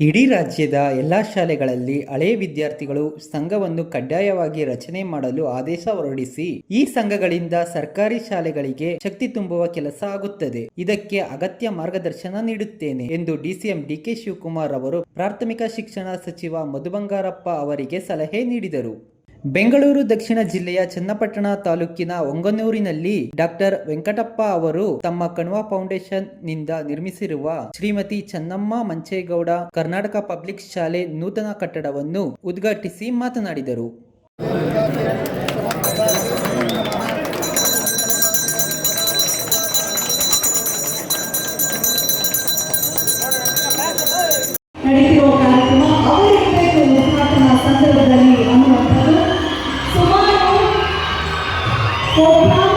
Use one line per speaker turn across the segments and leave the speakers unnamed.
ಇಡೀ ರಾಜ್ಯದ ಎಲ್ಲ ಶಾಲೆಗಳಲ್ಲಿ ಹಳೆಯ ವಿದ್ಯಾರ್ಥಿಗಳು ಸಂಘವನ್ನು ಕಡ್ಡಾಯವಾಗಿ ರಚನೆ ಮಾಡಲು ಆದೇಶ ಹೊರಡಿಸಿ, ಈ ಸಂಘಗಳಿಂದ ಸರ್ಕಾರಿ ಶಾಲೆಗಳಿಗೆ ಶಕ್ತಿ ತುಂಬುವ ಕೆಲಸ ಆಗುತ್ತದೆ. ಇದಕ್ಕೆ ಅಗತ್ಯ ಮಾರ್ಗದರ್ಶನ ನೀಡುತ್ತೇನೆ ಎಂದು ಡಿಸಿಎಂ ಡಿಕೆ ಶಿವಕುಮಾರ್ ಅವರು ಪ್ರಾಥಮಿಕ ಶಿಕ್ಷಣ ಸಚಿವ ಮಧು ಬಂಗಾರಪ್ಪ ಅವರಿಗೆ ಸಲಹೆ ನೀಡಿದರು. ಬೆಂಗಳೂರು ದಕ್ಷಿಣ ಜಿಲ್ಲೆಯ ಚನ್ನಪಟ್ಟಣ ತಾಲೂಕಿನ ಒಂಗನೂರಿನಲ್ಲಿ ಡಾಕ್ಟರ್ ವೆಂಕಟಪ್ಪ ಅವರು ತಮ್ಮ ಕಣ್ವ ಫೌಂಡೇಶನ್ನಿಂದ ನಿರ್ಮಿಸಿರುವ ಶ್ರೀಮತಿ ಚನ್ನಮ್ಮ ಮಂಚೇಗೌಡ ಕರ್ನಾಟಕ ಪಬ್ಲಿಕ್ ಶಾಲೆ ನೂತನ ಕಟ್ಟಡವನ್ನು ಉದ್ಘಾಟಿಸಿ ಮಾತನಾಡಿದರು.
ನಡೀತಿರುವ ಕೋಟ್ಯಾಂತರ ರೂಪಾಯಿ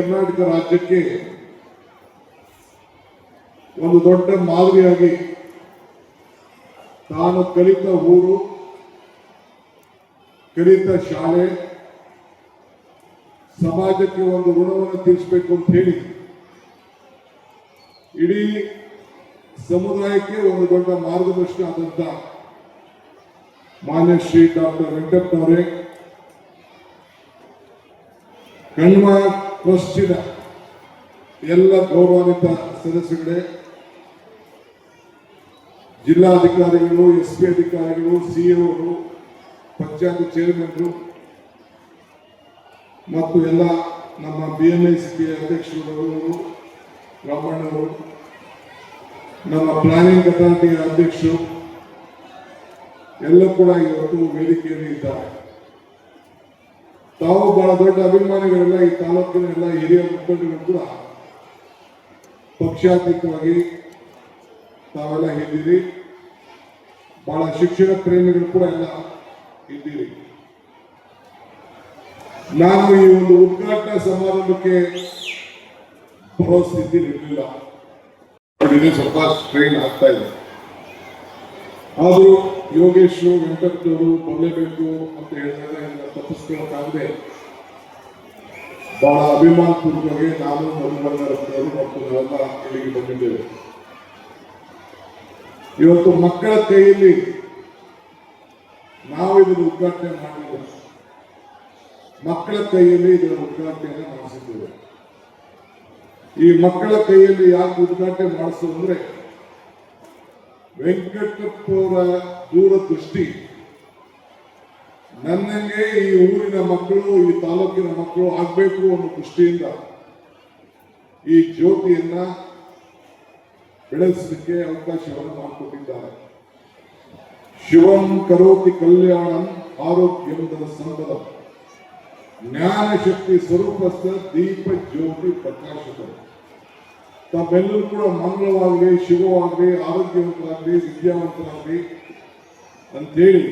ಕರ್ನಾಟಕ
ರಾಜ್ಯಕ್ಕೆ ಒಂದು ದೊಡ್ಡ ಮಾದರಿಯಾಗಿ ತಾನು ಕಲಿತ ಊರು, ಕಲಿತ ಶಾಲೆ, ಸಮಾಜಕ್ಕೆ ಒಂದು ಋಣವನ್ನು ತೀರಿಸಬೇಕು ಅಂತ ಹೇಳಿ ಇಡೀ ಸಮುದಾಯಕ್ಕೆ ಒಂದು ದೊಡ್ಡ ಮಾರ್ಗದರ್ಶನ ಆದಂತ ಮಾನ್ಯ ಶ್ರೀ ಡಾಕ್ಟರ್ ವೆಂಕಟಪ್ಪನವರೇ ಕಣ್ವ ಟ್ರಸ್ಟಿನ ಎಲ್ಲ ಗೌರವಾನ್ವಿತ ಸದಸ್ಯಗಳೇ ಜಿಲ್ಲಾಧಿಕಾರಿಗಳು ಎಸ್ ಪಿ ಅಧಿಕಾರಿಗಳು ಸಿಇಒರು ಪಂಚಾಯತ್ ಚೇರ್ಮನ್ರು, ಮತ್ತು ಎಲ್ಲ ನಮ್ಮ ಬಿ ಎಂ ಐ ಸಿ ಅಧ್ಯಕ್ಷರು ರಾಮಣ್ಣವರು ನಮ್ಮ ಪ್ಲಾನಿಂಗ್ ಅಥಾರಿಟಿಯ ಅಧ್ಯಕ್ಷರು ಎಲ್ಲ ಕೂಡ ಇವತ್ತು ವೇದಿಕೆಯಲ್ಲಿ ಇದ್ದಾರೆ. ತಾವು ಬಹಳ ದೊಡ್ಡ ಅಭಿಮಾನಿಗಳೆಲ್ಲ, ಈ ತಾಲೂಕಿನ ಎಲ್ಲ ಹಿರಿಯ ಮುಖಂಡರು ಕೂಡ ಪಕ್ಷಾತೀತವಾಗಿ ತಾವೆಲ್ಲ ಇದ್ದೀರಿ ಬಹಳ ಶಿಕ್ಷಣ ಪ್ರೇಮಿಗಳು ಕೂಡ ಎಲ್ಲ ಇದ್ದೀರಿ ನಾನು ಈ ಒಂದು ಉದ್ಘಾಟನಾ ಸಮಾರಂಭಕ್ಕೆ ಬರೋ ಸ್ಥಿತಿ ಇರಲಿಲ್ಲ ಸ್ವಲ್ಪ ಆಗ್ತಾ ಇದೆ. ಆದರೂ ಯೋಗೇಶ್ವರು ವೆಂಕಟವರು ಬರಲೇಬೇಕು ಅಂತ ಹೇಳಿದಾಗ ಎಲ್ಲ ತಪ್ಪಿಸ್ಕೊಳ್ಳೋಕ್ಕಾಗದೆ ಬಹಳ ಅಭಿಮಾನಪೂರ್ವಕವಾಗಿ ನಾನು ಮಧುಬಂಗಾರಪ್ಪನವರು ಮತ್ತು ನಾವೆಲ್ಲ ಇಲ್ಲಿಗೆ ಬಂದಿದ್ದೇವೆ. ಇವತ್ತು ಮಕ್ಕಳ ಕೈಯಲ್ಲಿ ನಾವು ಇದನ್ನು ಉದ್ಘಾಟನೆ ಮಾಡಿದ್ದೇವೆ ಮಕ್ಕಳ ಕೈಯಲ್ಲಿ ಇದರ ಉದ್ಘಾಟನೆಯನ್ನು ಮಾಡಿಸಿದ್ದೇವೆ. ಈ ಮಕ್ಕಳ ಕೈಯಲ್ಲಿ ಯಾಕೆ ಉದ್ಘಾಟನೆ ಮಾಡಿಸೋದು ವೆಂಕಟಪ್ಪವರ ದೂರದೃಷ್ಟಿ. ನನ್ನಂಗೆ ಈ ಊರಿನ ಮಕ್ಕಳು, ಈ ತಾಲೂಕಿನ ಮಕ್ಕಳು ಆಗ್ಬೇಕು ಅನ್ನೋ ದೃಷ್ಟಿಯಿಂದ ಈ ಜ್ಯೋತಿಯನ್ನ ಬೆಳೆಸಲಿಕ್ಕೆ ಅವಕಾಶವನ್ನು ಮಾಡಿಕೊಟ್ಟಿದ್ದಾರೆ. ಶಿವಂ ಕರೋತಿ ಕಲ್ಯಾಣಂ ಆರೋಗ್ಯದ ಸಂಪದ ಜ್ಞಾನ ಶಕ್ತಿ ಸ್ವರೂಪಸ್ಥ ದೀಪ ಜ್ಯೋತಿ ಪ್ರಕಾಶಕರು. ತಾವೆಲ್ಲರೂ ಕೂಡ ಮಂಗಳವಾಗಲಿ ಶುಭವಾಗಲಿ ಆರೋಗ್ಯವಂತರಾಗಲಿ, ವಿದ್ಯಾವಂತರಾಗಲಿ ಅಂತೇಳಿ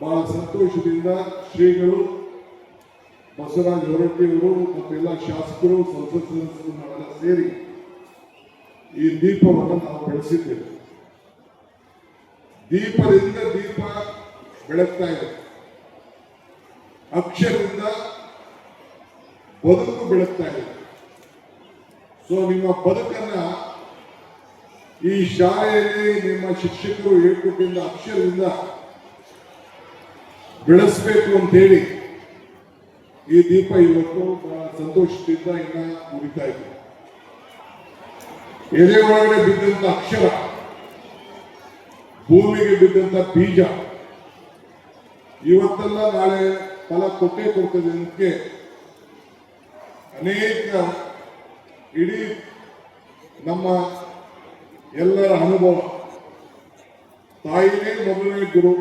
ಬಹಳ ಸಂತೋಷದಿಂದ ಶ್ರೀಗಳು ಬಸವರಾಜ ಹೊರಟ್ಟಿಯವರು ಮತ್ತು ಎಲ್ಲ ಶಾಸಕರು, ಸಂಸತ್ ಸದಸ್ಯರು ಸೇರಿ ಈ ದೀಪವನ್ನು ನಾವು ಬೆಳೆಸಿದ್ದೇವೆ. ದೀಪದಿಂದ ದೀಪ ಬೆಳಗ್ತಾ ಇದೆ. ಅಕ್ಷರದಿಂದ ಬದುಕು ಬೆಳಗ್ತಾ ಇದೆ. ಸೊ ನಿಮ್ಮ ಬದುಕನ್ನ ಈ ಶಾಲೆಯಲ್ಲಿ ನಿಮ್ಮ ಶಿಕ್ಷಕರು ಹೇಳ್ಕೊಟ್ಟಿದ್ದ ಅಕ್ಷರದಿಂದ ಬೆಳೆಸಬೇಕು ಅಂತ ಹೇಳಿ ಈ ದೀಪ ಇವತ್ತು ಬಹಳ ಸಂತೋಷದಿಂದ ಇನ್ನ ಉರಿತಾ ಇದೆ. ಎದೆ ಒಳಗಡೆ ಬಿದ್ದಂತ ಅಕ್ಷರ, ಭೂಮಿಗೆ ಬಿದ್ದಂತ ಬೀಜ, ಇವತ್ತೆಲ್ಲ ನಾಳೆ ಫಲ ಕೊಟ್ಟೇ ಕೊಡ್ತದೆ ಅನೇಕ ಇಡೀ ನಮ್ಮ ಎಲ್ಲರ ಅನುಭವ. ತಾಯಿನೇ ಮೊದಲನೇ ಗುರು.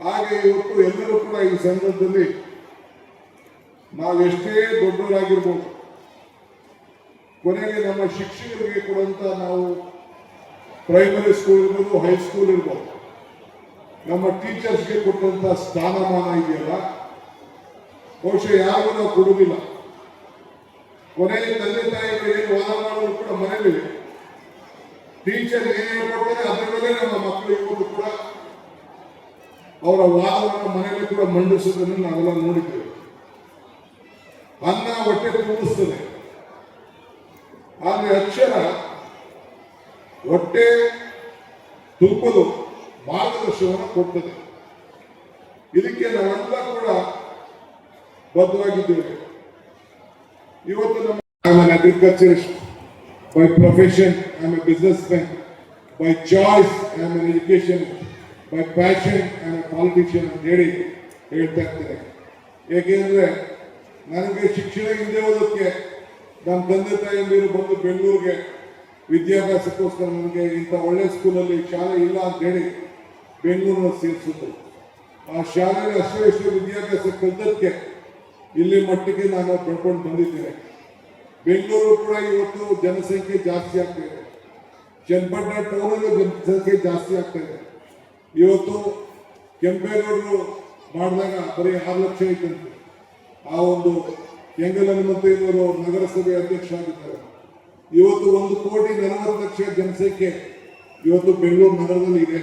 ಹಾಗೆ ಇವತ್ತು ಎಲ್ಲರೂ ಕೂಡ ಈ ಸಂದರ್ಭದಲ್ಲಿ ನಾವೆಷ್ಟೇ ದೊಡ್ಡವರಾಗಿರ್ಬೋದು ಕೊನೆಗೆ ನಮ್ಮ ಶಿಕ್ಷಕರಿಗೆ ಕೊಡುವಂತ ನಾವು ಪ್ರೈಮರಿ ಸ್ಕೂಲ್ ಇರ್ಬೋದು ಹೈಸ್ಕೂಲ್ ಇರ್ಬೋದು, ನಮ್ಮ ಟೀಚರ್ಸ್ಗೆ ಕೊಟ್ಟಂತ ಸ್ಥಾನಮಾನ ಇದೆಯಲ್ಲ? ಬಹುಶಃ ಯಾರಿಗೂ ನಾವು ಕೊಡುವುದಿಲ್ಲ. ಕೊನೆಗೆ ತಂದೆ ತಾಯಿಗಳು ಏನು ವಾದ ಮಾಡೋರು ಕೂಡ ಮನೇಲಿ ಟೀಚರ್ ಏನೇನು ಹೇಳ್ಕೊಡ್ತಾರೆ ಅದರ ಮೇಲೆ ನಮ್ಮ ಮಕ್ಕಳು ಇವತ್ತು ಕೂಡ ಅವರ ವಾದವನ್ನು ಮನೆಯಲ್ಲಿ ಕೂಡ ಮಂಡಿಸೋದನ್ನು ನಾವೆಲ್ಲ ನೋಡಿದ್ದೇವೆ. ಅನ್ನ ಹೊಟ್ಟೆ ತುಂಬಿಸ್ತದೆ ಆದರೆ ಅಕ್ಷರ ಹೊಟ್ಟೆ ತುಂಬಲು ಮಾರ್ಗದರ್ಶನವನ್ನು ಕೊಡ್ತದೆ. ಇದಕ್ಕೆ ನಾವೆಲ್ಲ ಕೂಡ ಬದ್ಧವಾಗಿದ್ದೇವೆ. ಇವತ್ತು ನಮ್ಮ I'm an agriculturist. By profession, I'm a businessman. By choice, I'm an education. By passion, I'm a ಅಂತ ಹೇಳಿ ಹೇಳ್ತಾ ಇರ್ತೇನೆ ಏಕೆಂದರೆ ನನಗೆ ಶಿಕ್ಷಣ ಹಿಂದೆ ಹೋದಕ್ಕೆ ನಮ್ಮ ತಂದೆ ತಾಯಿಯಂದಿರು ಬಂದು ಬೆಂಗಳೂರಿಗೆ ವಿದ್ಯಾಭ್ಯಾಸಕ್ಕೋಸ್ಕರ ನನಗೆ ಇಂಥ ಒಳ್ಳೆ ಸ್ಕೂಲಲ್ಲಿ ಶಾಲೆ ಇಲ್ಲ ಅಂತ ಹೇಳಿ ಬೆಂಗಳೂರಿನ ಸೇರಿಸಿದ್ರು ಆ ಶಾಲೆಯಲ್ಲಿ ಅಷ್ಟೇ ವಿದ್ಯಾಭ್ಯಾಸ ಕಲಿತಕ್ಕೆ ಇಲ್ಲಿ ಮಟ್ಟಿಗೆ ನಾನು ಬೆಳ್ಕೊಂಡು ಬಂದಿದ್ದೇನೆ. ಬೆಂಗಳೂರು ಕೂಡ ಇವತ್ತು ಜನಸಂಖ್ಯೆ ಜಾಸ್ತಿ ಆಗ್ತಾ ಇದೆ. ಚನ್ನಪಟ್ಟಣ ಟೌನಲ್ಲಿ ಜನಸಂಖ್ಯೆ ಜಾಸ್ತಿ ಆಗ್ತಾ ಇವತ್ತು ಕೆಂಪೇಗೌಡರು ಮಾಡಿದಾಗ ಬರೀ ಆರು ಲಕ್ಷ ಇತ್ತಂತೆ ಆ ಒಂದು ಕೆಂಗಲ್ ಹನುಮಂತಯ್ಯನವರು ನಗರಸಭೆ ಅಧ್ಯಕ್ಷ ಆಗಿದ್ದಾರೆ. ಇವತ್ತು ಒಂದು ಕೋಟಿ ನಲವತ್ತು ಲಕ್ಷ ಜನಸಂಖ್ಯೆ ಇವತ್ತು ಬೆಂಗಳೂರು ನಗರದಲ್ಲಿ ಇದೆ.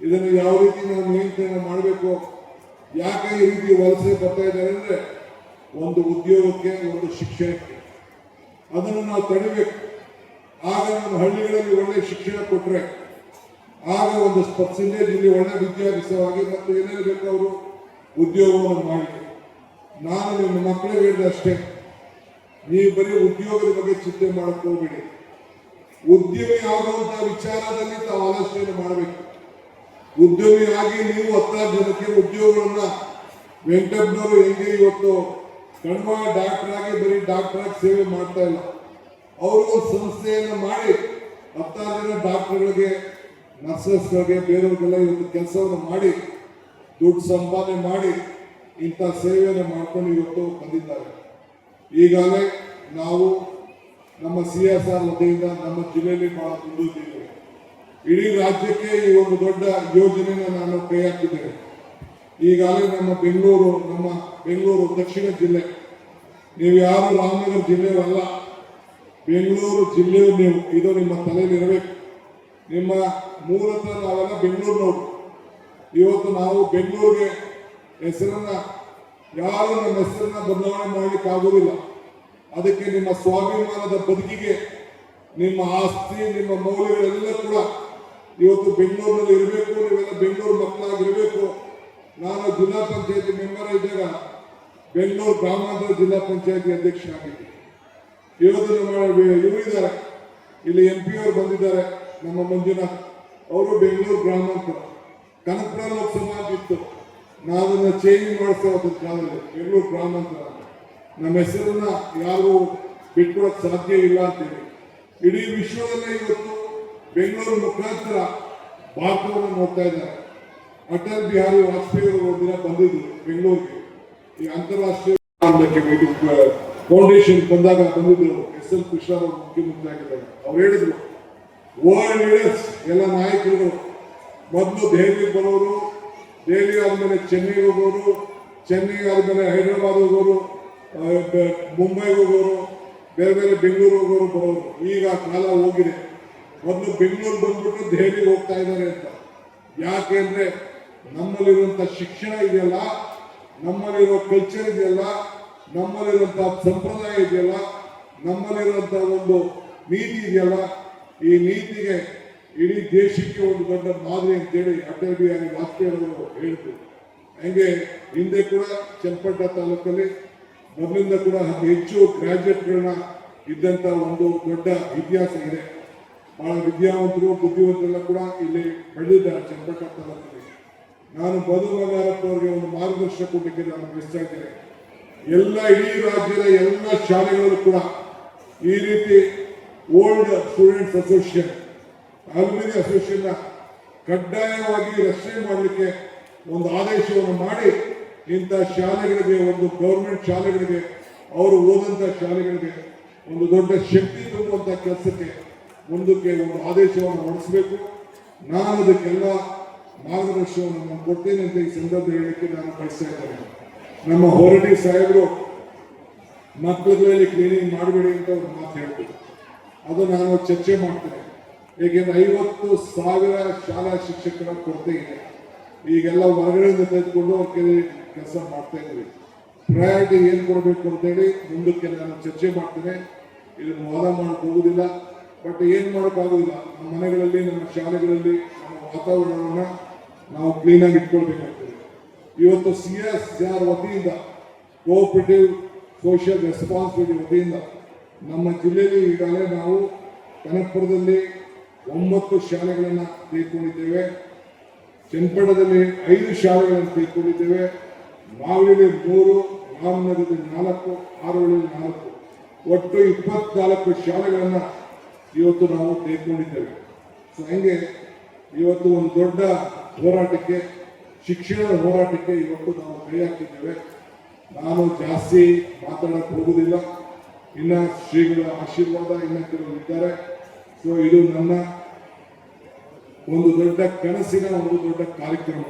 ಇದನ್ನು ಯಾವ ರೀತಿ ನಾವು ನಿಯಂತ್ರಣ ಮಾಡಬೇಕು? ಯಾಕೆ ಈ ರೀತಿ ವಲಸೆ ಬರ್ತಾ ಇದ್ದಾರೆ ಅಂದ್ರೆ ಒಂದು ಉದ್ಯೋಗಕ್ಕೆ, ಒಂದು ಶಿಕ್ಷಣಕ್ಕೆ. ಅದನ್ನು ನಾವು ತಡಿಬೇಕು. ಆಗ ನಮ್ಮ ಹಳ್ಳಿಗಳಲ್ಲಿ ಒಳ್ಳೆ ಶಿಕ್ಷಣ ಕೊಟ್ಟರೆ ಆಗ ಒಂದು ಪರ್ಸೆಂಟೇಜ್ ಇಲ್ಲಿ ಒಳ್ಳೆ ವಿದ್ಯಾಭ್ಯಾಸವಾಗಿ ಮತ್ತು ಏನೇನು ಬೇಕು ಅವರು ಉದ್ಯೋಗವನ್ನು ಮಾಡಿ ನಾನು ನಿಮ್ಮ ಮಕ್ಕಳಿಗೆ ಹೇಳಿದೆ ಅಷ್ಟೇ. ನೀವು ಬರೀ ಉದ್ಯೋಗದ ಬಗ್ಗೆ ಚಿಂತೆ ಮಾಡಕ್ಕೆ ಹೋಗ್ಬೇಡಿ ಉದ್ಯಮಿ ಆಗುವಂಥ ವಿಚಾರದಲ್ಲಿ ತಾವು ಆಲೋಚನೆ ಮಾಡಬೇಕು. ಉದ್ಯಮಿ ಆಗಿ ನೀವು ಹತ್ತಾರು ಜನಕ್ಕೆ ಉದ್ಯೋಗಗಳನ್ನ ವೆಂಕಟಪ್ಪನವರು ಹೆಂಗೆ ಇವತ್ತು ಕಣ್ಮ ಡಾಕ್ಟರ್ ಆಗಿ ಬರೀ ಡಾಕ್ಟರ್ ಆಗಿ ಸೇವೆ ಮಾಡ್ತಾ ಇಲ್ಲ. ಅವರು ಸಂಸ್ಥೆಯನ್ನು ಮಾಡಿ ಹತ್ತಾರು ಜನ ಡಾಕ್ಟರ್ಗಳಿಗೆ, ನರ್ಸಸ್ಗಳಿಗೆ, ಬೇರೆಯವ್ರಿಗೆಲ್ಲ ಇವತ್ತು ಕೆಲಸವನ್ನು ಮಾಡಿ, ದುಡ್ಡು ಸಂಪಾದನೆ ಮಾಡಿ ಇಂಥ ಸೇವೆಯನ್ನು ಮಾಡ್ಕೊಂಡು ಇವತ್ತು ಬಂದಿದ್ದಾರೆ. ಈಗಾಗಲೇ ನಾವು ನಮ್ಮ ಸಿ ಎಸ್ ಆರ್ ವತಿಯಿಂದ ನಮ್ಮ ಜಿಲ್ಲೆಯಲ್ಲಿ ಬಹಳ ಮುಂದಿದ್ದೇವೆ ಇಡೀ ರಾಜ್ಯಕ್ಕೆ ಈ ಒಂದು ದೊಡ್ಡ ಯೋಜನೆಯನ್ನು ನಾನು ಕೈ ಹಾಕಿದ್ದೇನೆ. ಈಗಾಗಲೇ ನಮ್ಮ ಬೆಂಗಳೂರು ನಮ್ಮ ಬೆಂಗಳೂರು ದಕ್ಷಿಣ ಜಿಲ್ಲೆ. ನೀವು ಯಾರು ರಾಮನಗರ ಜಿಲ್ಲೆಯವಲ್ಲ ಬೆಂಗಳೂರು ಜಿಲ್ಲೆಯು ನೀವು. ಇದು ನಿಮ್ಮ ತಲೆಯಲ್ಲಿರಬೇಕು ನಿಮ್ಮ ಮೂಲತಃ ನಾವೆಲ್ಲ ಬೆಂಗಳೂರಿನವರು. ಇವತ್ತು ನಾವು ಬೆಂಗಳೂರಿಗೆ ಹೆಸರನ್ನ, ಯಾರು ನಮ್ಮ ಹೆಸರನ್ನ ಬದಲಾವಣೆ ಮಾಡಲಿಕ್ಕೆ ಅದಕ್ಕೆ ನಿಮ್ಮ ಸ್ವಾಭಿಮಾನದ ಬದುಕಿಗೆ, ನಿಮ್ಮ ಆಸ್ತಿ, ನಿಮ್ಮ ಮೌಲ್ಯಗಳೆಲ್ಲ ಕೂಡ ಇವತ್ತು ಬೆಂಗಳೂರಿನಲ್ಲಿ ಇರಬೇಕು, ನೀವೆಲ್ಲ ಬೆಂಗಳೂರು ಮಕ್ಕಳಾಗಿರಬೇಕು. ನಾನು ಜಿಲ್ಲಾ ಪಂಚಾಯತಿ ಮೆಂಬರ್ ಇದ್ದಾಗ ಬೆಂಗಳೂರು ಗ್ರಾಮಾಂತರ ಜಿಲ್ಲಾ ಪಂಚಾಯತಿ ಅಧ್ಯಕ್ಷನಾಗಿದ್ದೆ ಇವತ್ತು ನಮ್ಮ ಇವರಿದ್ದಾರೆ ಇಲ್ಲಿ ಎಂ ಪಿ ಅವರು ಬಂದಿದ್ದಾರೆ, ನಮ್ಮ ಮಂಜುನಾಥ್. ಅವರು ಬೆಂಗಳೂರು ಗ್ರಾಮಾಂತರ. ಕನಕಪುರ ಲೋಕಸಭಾ ಇತ್ತು ನಾವು ಅದನ್ನು ಚೇಂಜ್ ಮಾಡಿಸ್ತೇವೆ ಅದನ್ನ ಕಾಲದಲ್ಲಿ ಬೆಂಗಳೂರು ಗ್ರಾಮಾಂತರ ನಮ್ಮ ಹೆಸರನ್ನ ಯಾರು ಬಿಟ್ಕೊಡಕ್ ಸಾಧ್ಯ ಇಲ್ಲ ಅಂತೇಳಿ. ಇಡೀ ವಿಶ್ವದಲ್ಲೇ ಇವತ್ತು ಬೆಂಗಳೂರು ಮುಖಾಂತರ ಭಾರತವನ್ನು ನೋಡ್ತಾ ಇದ್ದಾರೆ. ಅಟಲ್ ಬಿಹಾರಿ ವಾಜಪೇಯಿ ಅವರು ಒಂದಿನ ಬಂದಿದ್ರು ಬೆಂಗಳೂರಿಗೆ. ಈ ಅಂತಾರಾಷ್ಟ್ರೀಯ ಫೌಂಡೇಶನ್ ಬಂದಾಗ ಬಂದಿದ್ರು ಎಸ್ ಎಲ್ ಕೃಷ್ಣ ಅವರು ಮುಖ್ಯಮಂತ್ರಿ ಆಗಿದ್ದಾರೆ. ಅವ್ರು ಹೇಳಿದ್ರು ವರ್ಲ್ಡ್ ಲೀಡರ್ಸ್ ಎಲ್ಲ ನಾಯಕರುಗಳು, ಮೊದಲು ದೆಹಲಿಗೆ ಬರೋರು, ದೆಹಲಿ ಆದಮೇಲೆ ಚೆನ್ನೈಗೆ ಹೋಗೋರು ಚೆನ್ನೈ ಆದಮೇಲೆ ಹೈದರಾಬಾದ್ ಹೋಗೋರು ಮುಂಬೈಗೆ ಹೋಗೋರು, ಬೇರೆ ಬೇರೆ ಬೆಂಗಳೂರು ಹೋಗೋರು ಬರೋರು. ಈಗ ಕಾಲ ಹೋಗಿದೆ. ಮೊದಲು ಬೆಂಗಳೂರು ಬಂದ್ಬಿಟ್ಟು ದೆಹಲಿಗೆ ಹೋಗ್ತಾ ಇದ್ದಾರೆ ಅಂತ. ಯಾಕೆ ಅಂದ್ರೆ ನಮ್ಮಲ್ಲಿರುವಂತ ಶಿಕ್ಷಣ ಇದೆಯಲ್ಲ, ನಮ್ಮಲ್ಲಿರೋ ಕಲ್ಚರ್ ಇದೆಯಲ್ಲ, ನಮ್ಮಲ್ಲಿರುವಂತ ಸಂಪ್ರದಾಯ ಇದೆಯಲ್ಲ, ನಮ್ಮಲ್ಲಿರುವಂತ ಒಂದು ನೀತಿ ಇದೆಯಲ್ಲ, ಈ ನೀತಿಗೆ ಇಡೀ ದೇಶಕ್ಕೆ ಒಂದು ದೊಡ್ಡ ಮಾದರಿ ಅಂತೇಳಿ ಅಟಲ್ ಬಿಹಾರಿ ವಾಜಪೇಯಿ ಅವರು ಹೇಳಿದ್ರು ಹಂಗೆ ಹಿಂದೆ ಕೂಡ ಚನ್ನಪಟ್ಟ ತಾಲೂಕಲ್ಲಿ, ಮೊದಲಿಂದ ಕೂಡ ಹೆಚ್ಚು ಗ್ರಾಜುಯೇಟ್ಗಳನ್ನ ಇದ್ದಂತ ಒಂದು ದೊಡ್ಡ ಇತಿಹಾಸ ಇದೆ. ಬಹಳ ವಿದ್ಯಾವಂತರು, ಬುದ್ಧಿವಂತರೆಲ್ಲ ಕೂಡ ಇಲ್ಲಿ ಬೆಳೆದಿದ್ದಾರೆ ಚನ್ನಪಟ್ಟಣ ತಾಲೂಕಲ್ಲಿ ನಾನು ಬದು ಅವರಿಗೆ ಒಂದು ಮಾರ್ಗದರ್ಶನ ಕೊಡಲಿಕ್ಕೆ ನಾನು ಬಯಸ್ತಾ ಇದ್ದೇನೆ. ಎಲ್ಲ ಇಡೀ ರಾಜ್ಯದ ಎಲ್ಲ ಶಾಲೆಗಳು ಕೂಡ ಈ ರೀತಿ old students association, alumni association ಕಡ್ಡಾಯವಾಗಿ ರಕ್ಷಣೆ ಮಾಡಲಿಕ್ಕೆ ಒಂದು ಆದೇಶವನ್ನು ಮಾಡಿ, ಇಂಥ ಶಾಲೆಗಳಿಗೆ, ಒಂದು ಗೌರ್ಮೆಂಟ್ ಶಾಲೆಗಳಿಗೆ, ಅವರು ಓದಂತ ಶಾಲೆಗಳಿಗೆ ಒಂದು ದೊಡ್ಡ ಶಕ್ತಿ ತುಂಬುವಂತ ಕೆಲಸಕ್ಕೆ ಮುಂದಕ್ಕೆ ಒಂದು ಆದೇಶವನ್ನು ಹೊರಡಿಸಬೇಕು. ನಾನು ಅದಕ್ಕೆಲ್ಲ ಮಾರ್ಗದರ್ಶನವನ್ನು ನಾನು ಕೊಡ್ತೇನೆ ಅಂತ ಈ ಸಂದರ್ಭ ಹೇಳಲಿಕ್ಕೆ ನಾನು ಬಯಸ್ತಾ ಇದ್ದೇನೆ. ನಮ್ಮ ಹೊರಟಿ ಸಾಹೇಬರು ಮಕ್ಕಳುಗಳಲ್ಲಿ ಕ್ಲೀನಿಂಗ್ ಮಾಡಬೇಡಿ ಅಂತ ಒಂದು ಮಾತು ಹೇಳ್ತಾರೆ ಅದು ನಾನು ಚರ್ಚೆ ಮಾಡ್ತೇನೆ. ಏಕೆಂದ್ರೆ ಐವತ್ತು ಸಾವಿರ ಶಾಲಾ ಶಿಕ್ಷಕರ ಕೊರತೆ ಇದೆ. ಈಗೆಲ್ಲ ಹೊರಗಡೆಯಿಂದ ತೆಗೆದುಕೊಂಡು ಅವ್ರ ಕೆಲಸ ಮಾಡ್ತಾ ಇದ್ದೀವಿ. ಪ್ರಯಾರಿಟಿ ಏನು ಕೊಡಬೇಕು ಅಂತೇಳಿ ಮುಂದಕ್ಕೆ ನಾನು ಚರ್ಚೆ ಮಾಡ್ತೇನೆ. ಇದನ್ನು ವಾದ ಮಾಡಕ್ ಹೋಗುದಿಲ್ಲ ಬಟ್ ಏನು ಮಾಡೋಕ್ಕಾಗೋದಿಲ್ಲ ನಮ್ಮ ಮನೆಗಳಲ್ಲಿ, ನಮ್ಮ ಶಾಲೆಗಳಲ್ಲಿ, ನಮ್ಮ ವಾತಾವರಣವನ್ನ ನಾವು ಕ್ಲೀನಾಗಿ ಇಟ್ಕೊಳ್ಬೇಕಾಗ್ತದೆ. ಇವತ್ತು ಸಿ ಎಸ್ ಆರ್ ವತಿಯಿಂದ ಕೋಆಪರೇಟಿವ್ ಸೋಷಿಯಲ್ ರೆಸ್ಪಾನ್ಸಿಬಿಲಿಟಿ ವತಿಯಿಂದ ನಮ್ಮ ಜಿಲ್ಲೆಯಲ್ಲಿ ಈಗಾಗಲೇ ನಾವು ಕನಕಪುರದಲ್ಲಿ ಒಂಬತ್ತು ಶಾಲೆಗಳನ್ನು ತೆಗೆದುಕೊಂಡಿದ್ದೇವೆ. ಚನ್ನಪಟ್ಟಣದಲ್ಲಿ ಐದು ಶಾಲೆಗಳನ್ನು ತೆಗೆದುಕೊಂಡಿದ್ದೇವೆ. ಮಾವಿಲಿ ಮೂರು, ರಾಮನಗರದಲ್ಲಿ ನಾಲ್ಕು ಆರೋಳಿಯಲ್ಲಿ ನಾಲ್ಕು. ಒಟ್ಟು ಇಪ್ಪತ್ನಾಲ್ಕು ಶಾಲೆಗಳನ್ನು ಇವತ್ತು ನಾವು ತೆಗೆದುಕೊಂಡಿದ್ದೇವೆ ಸೊ, ಹಂಗೆ ಇವತ್ತು ಒಂದು ದೊಡ್ಡ ಹೋರಾಟಕ್ಕೆ, ಶಿಕ್ಷಣದ ಹೋರಾಟಕ್ಕೆ ಇವತ್ತು ನಾವು ಕೈ ಹಾಕಿದ್ದೇವೆ. ನಾನು ಜಾಸ್ತಿ ಮಾತಾಡಕ್ಕೆ ಹೋಗುದಿಲ್ಲ. ಇನ್ನ ಶ್ರೀಗಳ ಆಶೀರ್ವಾದ ಇನ್ನ ಕೆಲವರು ಇದ್ದಾರೆ. ಸೊ, ಇದು ನನ್ನ ಒಂದು ದೊಡ್ಡ ಕನಸಿನ ಒಂದು ದೊಡ್ಡ ಕಾರ್ಯಕ್ರಮ.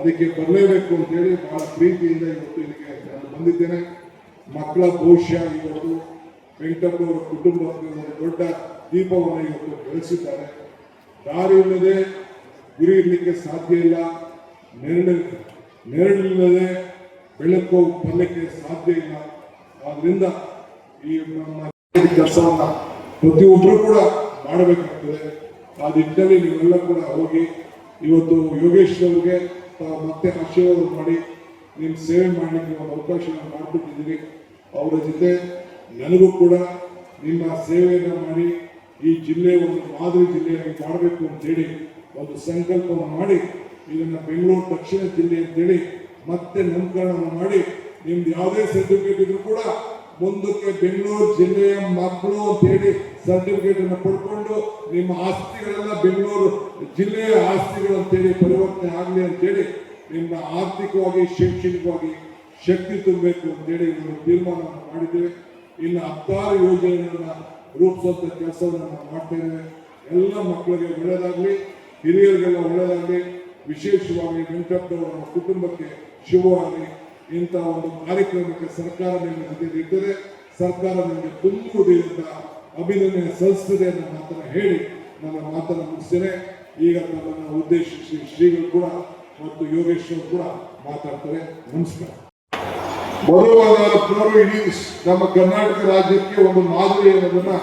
ಅದಕ್ಕೆ ಬರಲೇಬೇಕು ಅಂತೇಳಿ ಬಹಳ ಪ್ರೀತಿಯಿಂದ ಇವತ್ತು ಇಲ್ಲಿಗೆ ನಾನು ಬಂದಿದ್ದೇನೆ. ಮಕ್ಕಳ ಭವಿಷ್ಯ ಇವತ್ತು ವೆಂಕಟಪ್ಪನವರ ಕುಟುಂಬಕ್ಕೆ ಒಂದು ದೊಡ್ಡ ದೀಪವನ್ನು ಇವತ್ತು ಬೆಳೆಸಿದ್ದಾರೆ. ದಾರಿ ಇಲ್ಲದೆ ಗುರಿ ಇರಲಿಕ್ಕೆ ಸಾಧ್ಯ ಇಲ್ಲ. ನೆರಳು ನೆರಳಿಲ್ಲದೆ ಬೆಳಕು ಬರಲಿಕ್ಕೆ ಸಾಧ್ಯ ಇಲ್ಲ. ಆದ್ರಿಂದ ಈ ನಮ್ಮ ಕೆಲಸವನ್ನ ಪ್ರತಿಯೊಬ್ಬರು ಕೂಡ ಮಾಡಬೇಕಾಗ್ತದೆ. ಆ ನಿಟ್ಟಿನಲ್ಲಿ ನೀವೆಲ್ಲ ಕೂಡ ಹೋಗಿ ಇವತ್ತು ಯೋಗೇಶ್ ಅವರಿಗೆ ಮತ್ತೆ ಆಶೀರ್ವಾದ ಮಾಡಿ ನಿಮ್ಮ ಸೇವೆ ಮಾಡಲಿಕ್ಕೆ ಒಂದು ಅವಕಾಶ ಮಾಡಿಬಿಟ್ಟಿದ್ದೀರಿ. ಅವರ ಜೊತೆ ನನಗೂ ಕೂಡ ನಿಮ್ಮ ಸೇವೆಯನ್ನು ಮಾಡಿ ಈ ಜಿಲ್ಲೆ ಒಂದು ಮಾದರಿ ಜಿಲ್ಲೆಯಾಗಿ ಮಾಡಬೇಕು ಅಂತೇಳಿ ಒಂದು ಸಂಕಲ್ಪವನ್ನು ಮಾಡಿ, ಇದನ್ನು ಬೆಂಗಳೂರು ದಕ್ಷಿಣ ಜಿಲ್ಲೆ ಅಂತೇಳಿ ಮತ್ತೆ ನಾಮಕರಣವನ್ನು ಮಾಡಿ, ನಿಮ್ದು ಯಾವುದೇ ಸರ್ಟಿಫಿಕೇಟ್ ಇದ್ರೂ ಕೂಡ ಮುಂದಕ್ಕೆ ಬೆಂಗಳೂರು ಜಿಲ್ಲೆಯ ಮಕ್ಕಳು ಅಂತೇಳಿ ಸರ್ಟಿಫಿಕೇಟ್ ಅನ್ನು ಪಡ್ಕೊಂಡು ನಿಮ್ಮ ಆಸ್ತಿಗಳೆಲ್ಲ ಬೆಂಗಳೂರು ಜಿಲ್ಲೆಯ ಆಸ್ತಿಗಳು ಅಂತೇಳಿ ಪರಿವರ್ತನೆ ಆಗಲಿ ಅಂತೇಳಿ ನಿಮ್ಮ ಆರ್ಥಿಕವಾಗಿ, ಶೈಕ್ಷಣಿಕವಾಗಿ ಶಕ್ತಿ ತುಂಬಬೇಕು ಅಂತೇಳಿ ಒಂದು ತೀರ್ಮಾನವನ್ನು ಮಾಡಿದ್ದೇವೆ. ಇನ್ನು ಹತ್ತಾರು ಯೋಜನೆಗಳನ್ನ ರೂಪಿಸುವಂತ ಕೆಲಸವನ್ನು ನಾವು ಎಲ್ಲ ಮಕ್ಕಳಿಗೆ ಒಳ್ಳೆಯದಾಗಲಿ ಹಿರಿಯರಿಗೆಲ್ಲ ಒಳ್ಳೆಯದಾಗಲಿ ವಿಶೇಷವಾಗಿ ವೆಂಕಟಪ್ಪನವರ ಕುಟುಂಬಕ್ಕೆ ಶುಭವಾಗಲಿ. ಇಂಥ ಒಂದು ಕಾರ್ಯಕ್ರಮಕ್ಕೆ ಸರ್ಕಾರ ನಿಮ್ಮ ಜೊತೆ ಇರ್ತದೆ ಸರ್ಕಾರ ನಿಮಗೆ ತುಂಬುವುದೇ ಅಂತ ಅಭಿನಂದನೆ ಸಲ್ಲಿಸ್ತದೆ ಅನ್ನೋ ಮಾತನ್ನು ಹೇಳಿ ನನ್ನ ಮಾತನ್ನು ಮುಗಿಸ್ತೇನೆ. ಈಗ ನನ್ನನ್ನು ಉದ್ದೇಶಿಸಿ ಶ್ರೀಗಳು ಕೂಡ ಮತ್ತು ಯೋಗೇಶ್ವರ್ ಕೂಡ ಮಾತಾಡ್ತಾರೆ. ನಮಸ್ಕಾರ. ಮಧುವನರತ್ನವರು ಇಡೀ ನಮ್ಮ ಕರ್ನಾಟಕ ರಾಜ್ಯಕ್ಕೆ ಒಂದು ಮಾದರಿ ಅನ್ನೋದನ್ನ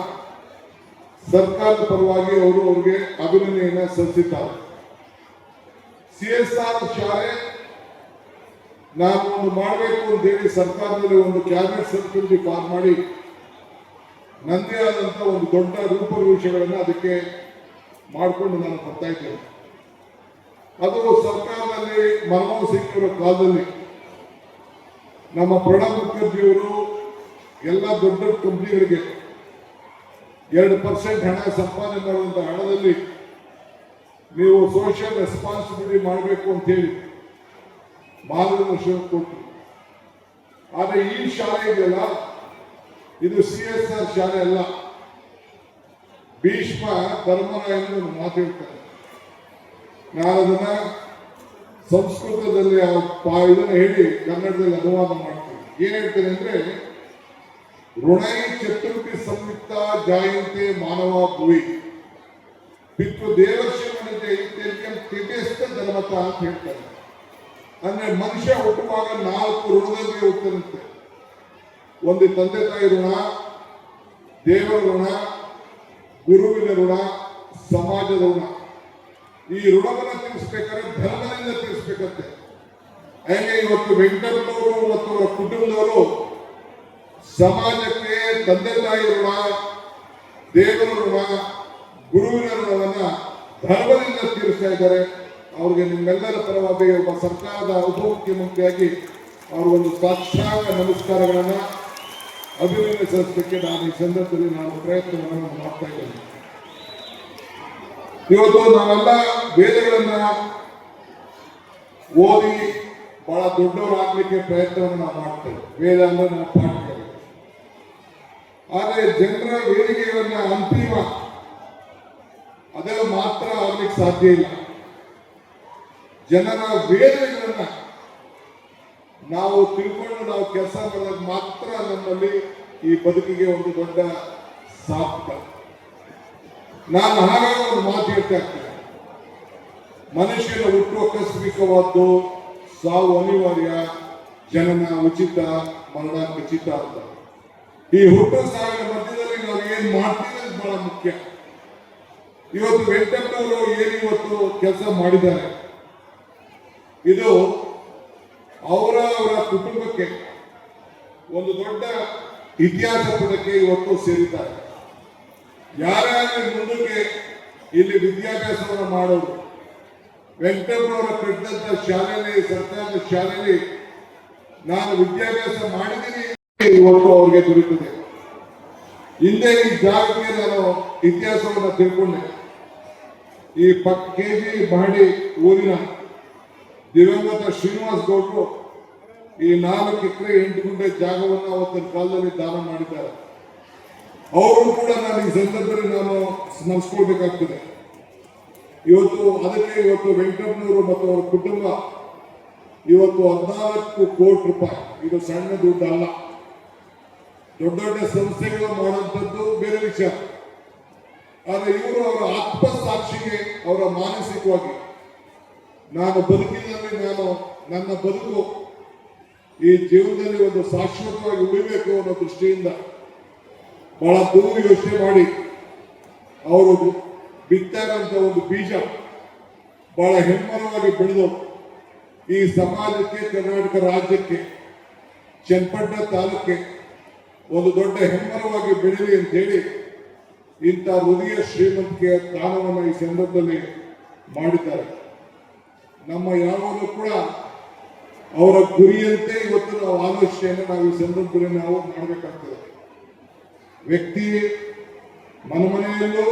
ಸರ್ಕಾರದ ಪರವಾಗಿ ಅವರು ಅವರಿಗೆ ಅಭಿನಂದನೆಯನ್ನ ಸಲ್ಲಿಸಿದ್ದಾರೆ. ಸಿ ಎಸ್ ಆರ್ ಶಾಲೆ ನಾವು ಮಾಡಬೇಕು ಅಂತ ಹೇಳಿ ಸರ್ಕಾರದಲ್ಲಿ ಒಂದು ಕ್ಯಾಬಿನೆಟ್ ಸೆಕ್ರೆಟರಿ ಫಾರ್ಮ್ ಮಾಡಿ ನಂದೇ ಆದಂತ ಒಂದು ದೊಡ್ಡ ರೂಪರೇಷೆಗಳನ್ನು ಅದಕ್ಕೆ ಮಾಡಿಕೊಂಡು ನಾನು ಬರ್ತಾ ಇದ್ದೇನೆ. ಅದು ಸರ್ಕಾರದಲ್ಲಿ ಮನಮೋಹನ್ ಸಿಂಗ್ ಕಾಲದಲ್ಲಿ ನಮ್ಮ ಪ್ರಣಬ್ ಮುಖರ್ಜಿಯವರು ಎಲ್ಲ ದೊಡ್ಡ ದೊಡ್ಡ ಕಂಪ್ನಿಗಳಿಗೆ ಎರಡು ಪರ್ಸೆಂಟ್ ಹಣ ಸಂಪಾದನೆ ಮಾಡುವಂತ ಹಣದಲ್ಲಿ ನೀವು ಸೋಷಿಯಲ್ ರೆಸ್ಪಾನ್ಸಿಬಿಲಿಟಿ ಮಾಡಬೇಕು ಅಂತ ಹೇಳಿ ಮಾರ್ಗದರ್ಶನ ಕೊಟ್ಟರು ಆದರೆ ಈ ಶಾಲೆ ಇದೆಯಲ್ಲ ಇದು ಸಿ ಎಸ್ ಆರ್ ಶಾಲೆ ಅಲ್ಲ, ಭೀಷ್ಮ ಧರ್ಮರಾಯನ ಮಾತು ನಾನು ಅದನ್ನ ಸಂಸ್ಕೃತದಲ್ಲಿ ಆ ಇದನ್ನು ಹೇಳಿ ಕನ್ನಡದಲ್ಲಿ ಅನುವಾದ ಮಾಡ್ತೀನಿ ಏನ್ ಹೇಳ್ತಾರೆ ಅಂದ್ರೆ, ಋಣೈ ಚತುರ್ಥಿ ಸಂಯುಕ್ತ ಜಾಯಂತೆ ಮಾನವ ಭುವಿ. ಪಿತೃ ದೇವರ್ಷಿ ತಿಥೇಸ್ಥ ಜನಮತ ಅಂತ ಹೇಳ್ತಾರೆ. ಅಂದ್ರೆ ಮನುಷ್ಯ ಹುಟ್ಟುವಾಗ ನಾಲ್ಕು ಋಣದಲ್ಲಿ ಹೋಗ್ತಾರಂತೆ ಒಂದು ತಂದೆ ತಾಯಿ ಋಣ, ದೇವರ ಋಣ, ಗುರುವಿನ ಋಣ, ಸಮಾಜದ ಋಣ. ಈ ಋಣವನ್ನು ತಿಳಿಸ್ಬೇಕಾದ್ರೆ ಧರ್ಮದಿಂದ ತೀರಿಸಬೇಕಂತೆ ಹಾಗೆ ಇವತ್ತು ವೆಂಕಟಪ್ಪನವರು ಮತ್ತು ಅವರ ಕುಟುಂಬದವರು ಸಮಾಜಕ್ಕೆ ತಂದೆ ತಾಯಿ ಋಣ ದೇವರ ಋಣ ಗುರುವಿನ ಋಣವನ್ನ ಧರ್ಮದಿಂದ ತೀರಿಸ್ತಾ ಇದ್ದಾರೆ. ಅವ್ರಿಗೆ ನಿಮ್ಮೆಲ್ಲರ ಪರವಾಗಿ ಒಬ್ಬ ಸರ್ಕಾರದ ಉಪಮುಖ್ಯಮಂತ್ರಿಯಾಗಿ ಒಂದು ಸಾಕ್ಷಾಂಗ ನಮಸ್ಕಾರಗಳನ್ನ ಅಭಿವೃದ್ಧಿ ಸಲ್ಲಿಸಲಿಕ್ಕೆ ನಾನು ಈ ಸಂದರ್ಭದಲ್ಲಿ ನಾನು ಪ್ರಯತ್ನವನ್ನು ಮಾಡ್ತಾ ಇದ್ದೇನೆ. ಇವತ್ತು ನಾವೆಲ್ಲ ವೇದಗಳನ್ನ ಓದಿ ಬಹಳ ದೊಡ್ಡವರಾಗಲಿಕ್ಕೆ ಪ್ರಯತ್ನವನ್ನು ನಾವು ಮಾಡ್ತೇವೆ. ವೇದ ಅಂದ್ರೆ ನಮ್ಮ ಪಾಠಗಳು. ಆದರೆ ಜನರ ವೇದಿಕೆಗಳನ್ನ ಅಂತಿಮ ಅದರ ಮಾತ್ರ ಆಗ್ಲಿಕ್ಕೆ ಸಾಧ್ಯ ಇಲ್ಲ. ಜನರ ವೇದನೆಗಳನ್ನ ನಾವು ತಿಳ್ಕೊಂಡು ನಾವು ಕೆಲಸ ಮಾಡಿದಾಗ ಮಾತ್ರ ನಮ್ಮಲ್ಲಿ ಈ ಬದುಕಿಗೆ ಒಂದು ದೊಡ್ಡ ಸಾಪ್ತ ನಾನು ಹಾಗಾಗಿ ಒಂದು ಮಾತು ಹೇಳ್ತಾ ಇರ್ತೇನೆ. ಮನುಷ್ಯನ ಹುಟ್ಟು ಆಕಸ್ಮಿಕವಾದ್ದು ಸಾವು ಅನಿವಾರ್ಯ, ಜನನ ಉಚಿತ, ಮರಣ ಖಚಿತ ಅಂತ. ಈ ಹುಟ್ಟು ಸಾವಿನ ಮಧ್ಯದಲ್ಲಿ ನಾವು ಏನ್ ಮಾಡ್ತೀವಿ ಬಹಳ ಮುಖ್ಯ. ಇವತ್ತು ವೆಂಕಟಪ್ಪನವರು ಏನು ಇವತ್ತು ಕೆಲಸ ಮಾಡಿದ್ದಾರೆ. ಇದು ಅವರ ಅವರ ಕುಟುಂಬಕ್ಕೆ ಒಂದು ದೊಡ್ಡ ಇತಿಹಾಸ ಪುಟಕ್ಕೆ ಇವತ್ತು ಸೇರಿದ್ದಾರೆ. ಯಾರ್ಯಾರು ಮುಂದಕ್ಕೆ ಇಲ್ಲಿ ವಿದ್ಯಾಭ್ಯಾಸವನ್ನು ಮಾಡೋರು ವೆಂಕಟಪ್ಪನವರ ಕಟ್ಟಿದಂತ ಶಾಲೆಯಲ್ಲಿ, ಸರ್ಕಾರದ ಶಾಲೆಯಲ್ಲಿ ನಾನು ವಿದ್ಯಾಭ್ಯಾಸ ಮಾಡಿದ್ದೀನಿ ಇವತ್ತು ಅವ್ರಿಗೆ ದೊರೆಯುತ್ತದೆ. ಹಿಂದೆ ಈ ಜಾಗಕ್ಕೆ ನಾನು ಇತಿಹಾಸವನ್ನು ತಿಳ್ಕೊಂಡೆ. ಈ ಪಕ್ ಕೆ ಜಿ ಮಹಡಿ ಊರಿನ ದಿವಂಗತ ಶ್ರೀನಿವಾಸ್ ಗೌಡರು ಈ ನಾಲ್ಕು ಎಕರೆ, ಎಂಟು ಗುಂಟೆ ಜಾಗವನ್ನು ಅವತ್ತಿನ ಕಾಲದಲ್ಲಿ ದಾನ ಮಾಡಿದ್ದಾರೆ. ಅವರು ಕೂಡ ನಾನು ಈ ಸಂದರ್ಭದಲ್ಲಿ ನಾನು ಸ್ಮರಿಸ್ಕೊಳ್ಬೇಕಾಗ್ತದೆ. ಇವತ್ತು ಅದಕ್ಕೆ ಇವತ್ತು ವೆಂಕಟಪ್ಪನವರು ಮತ್ತು ಅವರ ಕುಟುಂಬ ಇವತ್ತು ಹದಿನಾಲ್ಕು ಕೋಟಿ ರೂಪಾಯಿ. ಇದು ಸಣ್ಣ ದುಡ್ಡು ಅಲ್ಲ. ದೊಡ್ಡ ದೊಡ್ಡ ಸಂಸ್ಥೆಗಳು ಮಾಡುವಂಥದ್ದು ಬೇರೆ ವಿಷಯ. ಆದರೆ ಇವರು ಅವರ ಆತ್ಮಸಾಕ್ಷಿಗೆ, ಅವರ ಮಾನಸಿಕವಾಗಿ ನಾನು ಬದುಕಿನಲ್ಲಿ ನಾನು ನನ್ನ ಬದುಕು ಈ ಜೀವನದಲ್ಲಿ ಒಂದು ಶಾಶ್ವತವಾಗಿ ಉಳಿಬೇಕು ಅನ್ನೋ ದೃಷ್ಟಿಯಿಂದ ಬಹಳ ದೂರ ಯೋಚನೆ ಮಾಡಿ ಅವರು ಬಿತ್ತಾರಂತ ಒಂದು ಬೀಜ ಬಹಳ ಹೆಮ್ಮರವಾಗಿ ಬೆಳೆದು ಈ ಸಮಾಜಕ್ಕೆ, ಕರ್ನಾಟಕ ರಾಜ್ಯಕ್ಕೆ, ಚನ್ನಪಟ್ಟಣ ತಾಲೂಕೆ ಒಂದು ದೊಡ್ಡ ಹೆಮ್ಮರವಾಗಿ ಬೆಳೀಲಿ ಅಂತ ಹೇಳಿ ಇಂಥ ಹೃದಯ ಶ್ರೀಮಂತಿಕೆಯ ದಾನವನ್ನು ಈ ಸಂದರ್ಭದಲ್ಲಿ ಮಾಡಿದ್ದಾರೆ. ನಮ್ಮ ಯಾವಾಗಲೂ ಕೂಡ ಅವರ ಗುರಿಯಂತೆ ಇವತ್ತು ನಾವು ಆಲೋಚನೆಯನ್ನು ನಾವು ಈ ಸಂದರ್ಭದಲ್ಲಿ ನಾವು ಮಾಡಬೇಕಾಗ್ತದೆ. ವ್ಯಕ್ತಿ ಮನೆಮನೆಯಲ್ಲೂ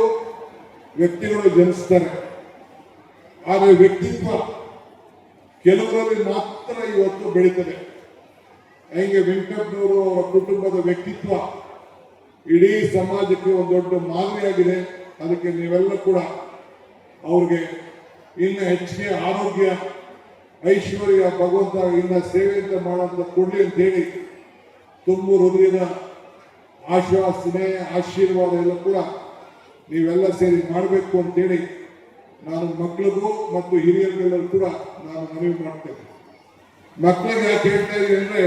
ವ್ಯಕ್ತಿಗಳು ಜನಿಸ್ತಾರೆ ಆದರೆ ವ್ಯಕ್ತಿತ್ವ ಕೆಲವರಲ್ಲಿ ಮಾತ್ರ ಇವತ್ತು ಬೆಳೀತದೆ. ಹೆಂಗೆ ವೆಂಕಟಪ್ಪನವರು ಅವರ ಕುಟುಂಬದ ವ್ಯಕ್ತಿತ್ವ ಇಡೀ ಸಮಾಜಕ್ಕೆ ಒಂದು ದೊಡ್ಡ ಮಾದರಿಯಾಗಿದೆ. ಅದಕ್ಕೆ ನೀವೆಲ್ಲ ಕೂಡ ಅವ್ರಿಗೆ ಇನ್ನು ಹೆಚ್ಚಿಗೆ ಆರೋಗ್ಯ, ಐಶ್ವರ್ಯ, ಭಗವಂತ ಇನ್ನ ಸೇವೆ ಅಂತ ಮಾಡೋಂಥ ಕೊಡ್ಲಿ ಅಂತ ಹೇಳಿ ತುಂಬು ಹೃದಯದ ಆಶ್ವಾಸನೆ, ಆಶೀರ್ವಾದ ಎಲ್ಲ ಕೂಡ ನೀವೆಲ್ಲ ಸೇರಿ ಮಾಡಬೇಕು ಅಂತೇಳಿ ನಾನು ಮಕ್ಕಳಿಗೂ ಮತ್ತು ಹಿರಿಯರಿಗೆಲ್ಲರೂ ಕೂಡ ನಾನು ಮನವಿ ಮಾಡ್ತೇನೆ. ಮಕ್ಕಳಿಗೆ ಯಾಕೆ ಹೇಳ್ತಾ ಇದ್ದೀನಿ ಅಂದರೆ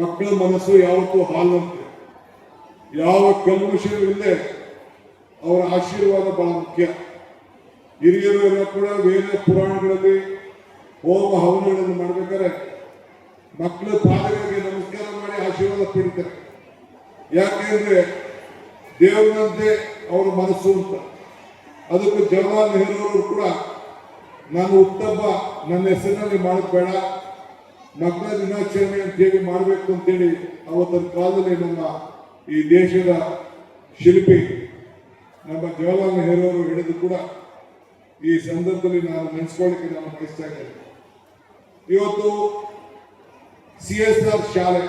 ಮಕ್ಕಳ ಮನಸ್ಸು ಯಾವತ್ತೂ ಹಾಲಂತೆ. ಯಾವ ಕಲ್ಮಶವಿಲ್ಲದೆ ಅವರ ಆಶೀರ್ವಾದ ಬಹಳ ಮುಖ್ಯ. ಹಿರಿಯರು ಎಲ್ಲ ಕೂಡ ವೇದ ಪುರಾಣಗಳಲ್ಲಿ, ಹೋಮ ಹವನಗಳನ್ನು ಮಾಡಬೇಕಾದ್ರೆ ಮಕ್ಕಳು ಪಾದಗಳಿಗೆ ನಮಸ್ಕಾರ ಮಾಡಿ ಆಶೀರ್ವಾದ ಪಡಿತಾರೆ. ಯಾಕೆಂದ್ರೆ ದೇವರಂತೆ ಅವರ ಮನಸ್ಸು ಅಂತ ಅದಕ್ಕೆ ಜವಾಹರ್ ನೆಹರು ಅವರು ಕೂಡ ನಾನು ಹುಟ್ಟಬ್ಬ, ನನ್ನ ಹೆಸರಿನಲ್ಲಿ ಮಾಡೋದು ಬೇಡ. ಮಕ್ಕಳ ದಿನಾಚರಣೆ ಅಂತೇಳಿ ಮಾಡಬೇಕು ಅಂತೇಳಿ ಅವತ್ತಿನ ಕಾಲದಲ್ಲಿ ನಮ್ಮ ಈ ದೇಶದ ಶಿಲ್ಪಿ, ನಮ್ಮ ಜವಾಹರ್ಲಾಲ್ ನೆಹರು ಅವರು ಹೇಳಿದ್ದು ಕೂಡ ಈ ಸಂದರ್ಭದಲ್ಲಿ ನಾನು ನೆನೆಸ್ಕೊಳ್ಳಿಕ್ಕೆ ನಾನು ಬಯಸ್ತಾ ಇದ್ದೇನೆ. ಇವತ್ತು ಸಿ ಎಸ್ ಆರ್ ಶಾಲೆ,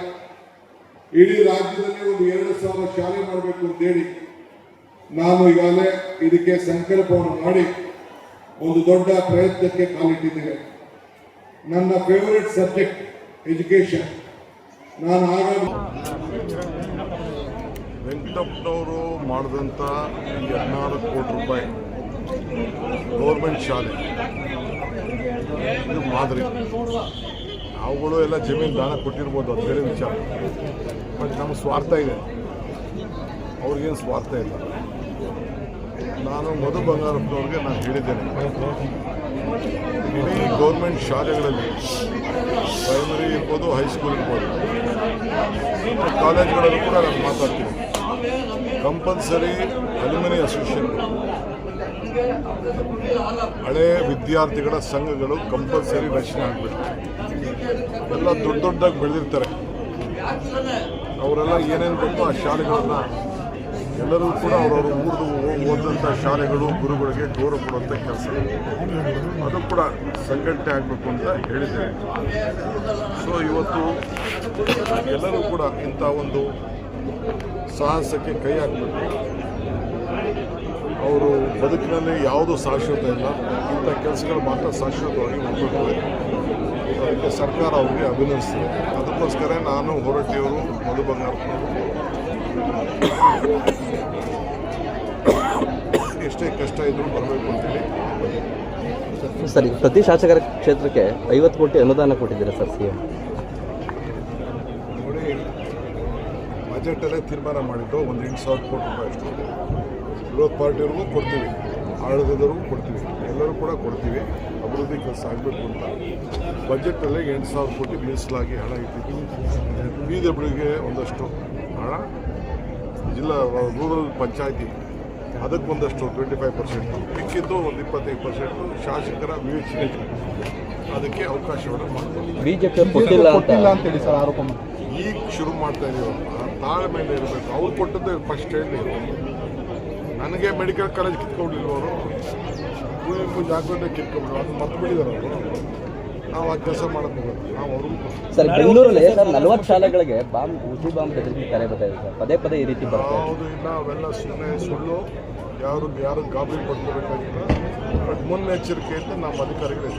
ಇಡೀ ರಾಜ್ಯದಲ್ಲಿ ಒಂದು ಎರಡು ಸಾವಿರ ಶಾಲೆ ಮಾಡಬೇಕು ಅಂತೇಳಿ ನಾನು ಈಗಾಗಲೇ ಇದಕ್ಕೆ ಸಂಕಲ್ಪವನ್ನು ಮಾಡಿ ಒಂದು ದೊಡ್ಡ ಪ್ರಯತ್ನಕ್ಕೆ ಕಾಲಿಟ್ಟಿದ್ದೇನೆ. ನನ್ನ ಫೇವರೆಟ್ ಸಬ್ಜೆಕ್ಟ್ ಎಜುಕೇಶನ್ ನಾನು ಹಾಗಾಗಿ
ವೆಂಕಟಪ್ಪನವರು ಮಾಡಿದಂಥ ಹದಿನಾರು ಕೋಟಿ ರೂಪಾಯಿ ಗೌರ್ಮೆಂಟ್ ಶಾಲೆ, ಇದು ಮಾದರಿ. ನಾವುಗಳು ಎಲ್ಲ ಜಮೀನು ದಾನ ಕೊಟ್ಟಿರ್ಬೋದು, ಅದು ಬೇರೆ ವಿಚಾರ. ಬಟ್ ನಮ್ಮ ಸ್ವಾರ್ಥ ಇದೆ. ಅವ್ರಿಗೇನು ಸ್ವಾರ್ಥ ಇಲ್ಲ. ನಾನು ಮಧು ಬಂಗಾರಪ್ಪನವ್ರಿಗೆ ನಾನು ಹೇಳಿದ್ದೇನೆ. ಇಡೀ ಗೌರ್ಮೆಂಟ್ ಶಾಲೆಗಳಲ್ಲಿ ಪ್ರೈಮರಿ ಇರ್ಬೋದು ಹೈಸ್ಕೂಲ್ ಇರ್ಬೋದು, ಕಾಲೇಜ್ಗಳಲ್ಲೂ ಕೂಡ ನಾನು ಮಾತಾಡ್ತೀನಿ. ಕಂಪಲ್ಸರಿ ಅಲ್ಯೂಮಿನಿ ಅಸೋಸಿಯೇಷನ್ ಹಳೆ ವಿದ್ಯಾರ್ಥಿಗಳ ಸಂಘಗಳು ಕಂಪಲ್ಸರಿ ರಚನೆ ಆಗಬೇಕು ಎಲ್ಲ ದೊಡ್ಡ ದೊಡ್ಡದಾಗಿ ಬೆಳೆದಿರ್ತಾರೆ.
ಅವರೆಲ್ಲ ಏನೇನು ಗೊತ್ತೋ ಆ ಶಾಲೆಗಳನ್ನ ಎಲ್ಲರೂ ಕೂಡ ಅವರವರು ಊರ್ದು ಓದಂಥ ಶಾಲೆಗಳು, ಗುರುಗಳಿಗೆ ಗೌರವ ಕೊಡುವಂಥ ಕೆಲಸ. ಅದು ಕೂಡ ಸಂಘಟನೆ ಆಗಬೇಕು ಅಂತ ಹೇಳಿದ್ದೇವೆ. ಸೊ ಇವತ್ತು ಎಲ್ಲರೂ ಕೂಡ ಇಂಥ ಒಂದು ಸಾಹಸಕ್ಕೆ ಕೈ ಹಾಕಬೇಕು. ಅವರು ಬದುಕಿನಲ್ಲಿ ಯಾವುದೂ ಶಾಶ್ವತ ಇಲ್ಲ. ಇಂಥ ಕೆಲಸಗಳು ಮಾತ್ರ ಶಾಶ್ವತವಾಗಿ ಹೋಗ್ಬೇಕು ಅದಕ್ಕೆ ಸರ್ಕಾರ ಅವ್ರಿಗೆ ಅಭಿನಂದಿಸ್ತದೆ ಅದಕ್ಕೋಸ್ಕರ ನಾನು ಹೊರಟಿಯವರು ಮಧು ಬಂಗಾರಪ್ಪನವರು ಎಷ್ಟೇ ಕಷ್ಟ ಇದ್ರು ಬರಬೇಕು ಅಂತೇಳಿ.
ಸರ್ ಈಗ ಪ್ರತಿ ಶಾಸಕರ ಕ್ಷೇತ್ರಕ್ಕೆ ಐವತ್ತು ಕೋಟಿ ಅನುದಾನ ಕೊಟ್ಟಿದ್ದೀರಾ ಸರ್ ಸಿ ಎಂ
ನೋಡಿ ಬಜೆಟಲ್ಲೇ ತೀರ್ಮಾನ ಮಾಡಿದ್ದು ಒಂದು ಎಂಟು ಸಾವಿರ ಕೋಟಿ ರೂಪಾಯಿ ಅಷ್ಟು. ವಿರೋಧ ಪಾರ್ಟಿಯವ್ರಿಗೂ ಕೊಡ್ತೀವಿ. ಆಡಳಿತದವ್ರಿಗೂ ಕೊಡ್ತೀವಿ. ಎಲ್ಲರೂ ಕೂಡ ಕೊಡ್ತೀವಿ. ಅಭಿವೃದ್ಧಿ ಕೆಲಸ ಆಗಬೇಕು ಅಂತ. ಬಜೆಟಲ್ಲೇ ಎಂಟು ಸಾವಿರ ಕೋಟಿ ಮೀಸಲಾಗಿ ಹಣ ಇಟ್ಟಿದ್ದು ಬಳಿಗೆ ಒಂದಷ್ಟು ಹಣ. ಜಿಲ್ಲಾ ರೂರಲ್ ಪಂಚಾಯತಿ ಅದಕ್ಕೊಂದಷ್ಟು ಟ್ವೆಂಟಿ ಫೈವ್ ಪರ್ಸೆಂಟು ಮಿಕ್ಕಿದ್ದು ಒಂದು ಇಪ್ಪತ್ತೈದು ಪರ್ಸೆಂಟು ಶಾಸಕರ ವಿವೇಚನೆ ಅದಕ್ಕೆ ಅವಕಾಶವನ್ನು
ಬಿಜೆಪಿ ಕೊಟ್ಟಿಲ್ಲ ಅಂತ.
ಈಗ ಶುರು ಮಾಡ್ತಾ ಇದೀವಪ್ಪ ತಾಳ್ಮೆಯಿಂದ ಇರಬೇಕು. ಅವ್ರು ಕೊಟ್ಟದ್ದು ಫಸ್ಟ್ ಹೇಳಿ ನನಗೆ ಮೆಡಿಕಲ್ ಕಾಲೇಜ್ ಕಿತ್ಕೊಂಡಿಲ್ಲ ಭೂಮಿ ಪೂಜೆ ಹಾಕೋದೇ ಕಿತ್ಕೊಂಡ್ರು ಅದು ಮರ್ತು ಬಿಟ್ಟಿದ್ದಾರೆ ಅವರು. ನಾವು ಆ ಕೆಲಸ ಮಾಡೋದು ನಾವು ಅವ್ರಿಗೂ
ಸರ್ ಬೆಂಗಳೂರಲ್ಲಿ ಸರ್ ನಲವತ್ತು ಶಾಲೆಗಳಿಗೆ ಬಾಂಬ್ ಉಸಿ ಬಾಂಬ್ ಬೆದರಿಕೆ ಕರೆ ಬರ್ತಾ ಇದೆ ಸರ್ ಪದೇ ಪದೇ ಈ ರೀತಿ ಬರುತ್ತೆ.
ಯಾವುದು ಇಲ್ಲ ಅವೆಲ್ಲ ಸುಮ್ಮನೆ ಸುಳ್ಳು. ಯಾರು ಯಾರು ಗಾಬರಿ ಪಡ್ಕೋಬೇಕಾಗಿಲ್ಲ. ಬಟ್ ಮುನ್ನೆಚ್ಚರಿಕೆಯಿಂದ ನಮ್ಮ ಅಧಿಕಾರಿಗಳು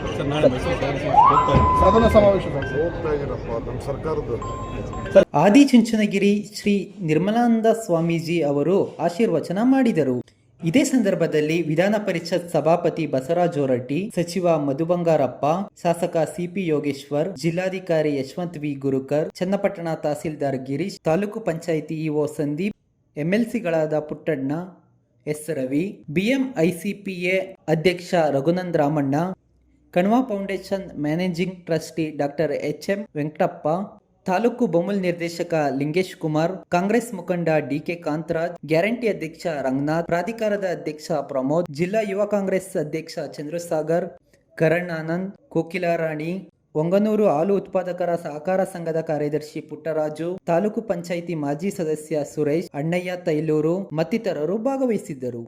ಸದನ ಸಮಾವೇಶ
ಹೋಗ್ತಾ ಇದ್ದೀರಪ್ಪ ನಮ್ಮ ಸರ್ಕಾರದವರು
ಆದಿಚುಂಚನಗಿರಿ ಶ್ರೀ ನಿರ್ಮಲಾನಂದ ಸ್ವಾಮೀಜಿ ಅವರು ಆಶೀರ್ವಚನ ಮಾಡಿದರು. ಇದೇ ಸಂದರ್ಭದಲ್ಲಿ ವಿಧಾನ ಪರಿಷತ್ ಸಭಾಪತಿ ಬಸವರಾಜ ಹೊರಟ್ಟಿ, ಸಚಿವ ಮಧು ಬಂಗಾರಪ್ಪ ಶಾಸಕ ಸಿಪಿ ಯೋಗೇಶ್ವರ್, ಜಿಲ್ಲಾಧಿಕಾರಿ ಯಶವಂತ್ ವಿ. ಗುರುಕರ್, ಚನ್ನಪಟ್ಟಣ ತಹಸೀಲ್ದಾರ್ ಗಿರೀಶ್, ತಾಲೂಕು ಪಂಚಾಯಿತಿ ಇಒ ಸಂದೀಪ್, ಎಂಎಲ್ಸಿಗಳಾದ ಪುಟ್ಟಣ್ಣ, ಎಸ್. ರವಿ ಬಿಎಂಐಸಿಪಿಎ ಅಧ್ಯಕ್ಷ Raghunand Ramanna, Kanva foundation managing trustee doctor H. M. Venkatappa taluk ಬೊಮ್ಮಲ್ ನಿರ್ದೇಶಕ ಲಿಂಗೇಶ್ ಕುಮಾರ್, ಕಾಂಗ್ರೆಸ್ ಮುಖಂಡ ಡಿಕೆ ಕಾಂತರಾಜ್, ಗ್ಯಾರಂಟಿ ಅಧ್ಯಕ್ಷ ರಂಗನಾಥ್, ಪ್ರಾಧಿಕಾರದ ಅಧ್ಯಕ್ಷ ಪ್ರಮೋದ್, ಜಿಲ್ಲಾ ಯುವ ಕಾಂಗ್ರೆಸ್ ಅಧ್ಯಕ್ಷ ಚಂದ್ರಸಾಗರ್, ಕರಣ್ ಆನಂದ್ ಕೋಕಿಲಾರಾಣಿ ಒಂಗನೂರು ಹಾಲು ಉತ್ಪಾದಕರ ಸಹಕಾರ ಸಂಘದ ಕಾರ್ಯದರ್ಶಿ ಪುಟ್ಟರಾಜು, ತಾಲೂಕು ಪಂಚಾಯಿತಿ ಮಾಜಿ ಸದಸ್ಯ ಸುರೇಶ್, ಅಣ್ಣಯ್ಯ ತೈಲೂರು ಮತ್ತಿತರರು ಭಾಗವಹಿಸಿದ್ದರು.